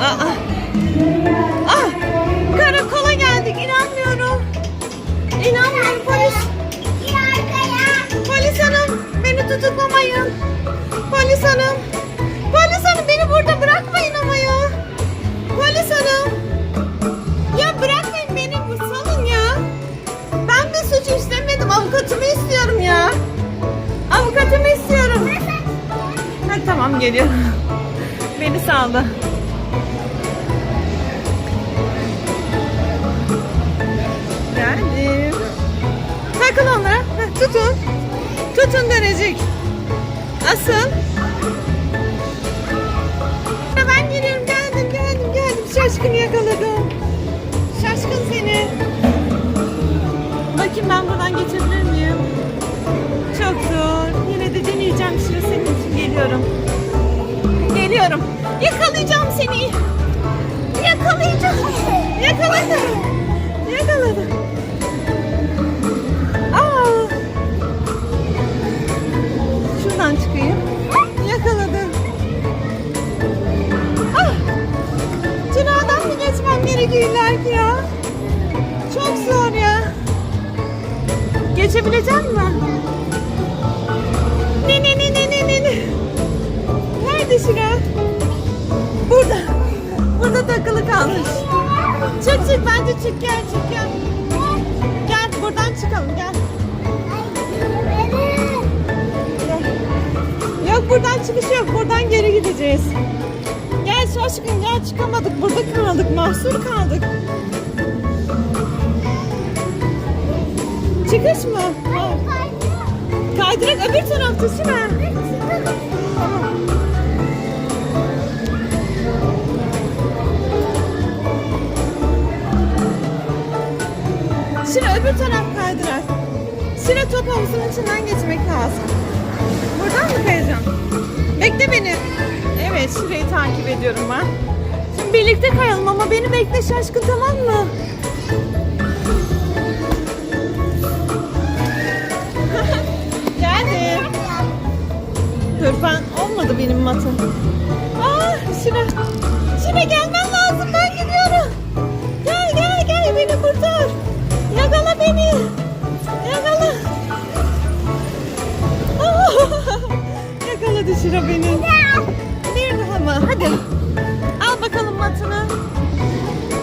Aa. Ah, karakola geldik. İnanmıyorum. İnanmıyorum polis. Polis hanım beni tutuklamayın. Polis hanım. Polis hanım beni burada bırakmayın ama ya. Polis hanım. Ya bırakmayın beni bu salın ya. Ben bir suç işlemedim. Avukatımı istiyorum ya. Avukatımı istiyorum. Ha, tamam geliyor. Beni saldı. Geldim. Takın onlara. Tutun. Tutun dönecek. Asıl. Ben geliyorum. Geldim, geldim, geldim. Şaşkın yakaladım. Şaşkın seni. Bakayım ben buradan geçebilir miyim? Çok zor. Yine de deneyeceğim. Şimdi senin için geliyorum. Geliyorum. Yakalayacağım seni. Yakalayacağım. Yakaladım. Yakaladım. Aa. Şuradan çıkayım. Yakaladım. Ah. Tünelden mi geçmem gerekiyor ki ya? Çok zor ya. Geçebilecek mi? Kalmış. Çık çık bence çık gel çık gel. Gel buradan çıkalım gel. Yok buradan çıkış yok. Buradan geri gideceğiz. Gel şaşkın gel çıkamadık. Burada kaldık. Mahsur kaldık. Çıkış mı? Ha. Kaydırak öbür tarafta Şira. Tamam. Şira öbür taraf kaydırak. Şira top havuzunun içinden geçmek lazım. Buradan mı kayacağım? Bekle beni. Evet Şira'yı takip ediyorum ben. Şimdi birlikte kayalım ama beni bekle şaşkın tamam mı? Geldim. Dur ben olmadı benim matım. Aa Şira. Şira gelmen lazım Yakaladı Şira beni. Bir daha mı? Hadi. Al bakalım matını.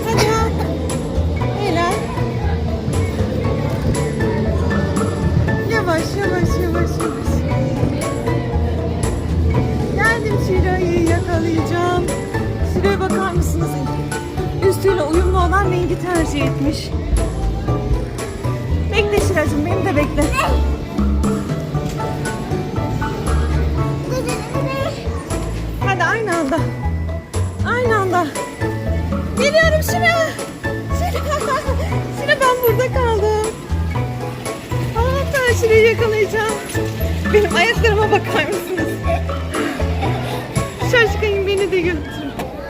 Hadi al. Helal. Yavaş yavaş yavaş yavaş. Geldim Şira'yı yakalayacağım. Şuraya bakar mısınız? Üstüyle uyumlu olan rengi tercih etmiş. Bekle Şiracığım beni de bekle. Anda. Aynı anda. Geliyorum Şira. Şira. Ben burada kaldım. Ben Şira'yı yakalayacağım.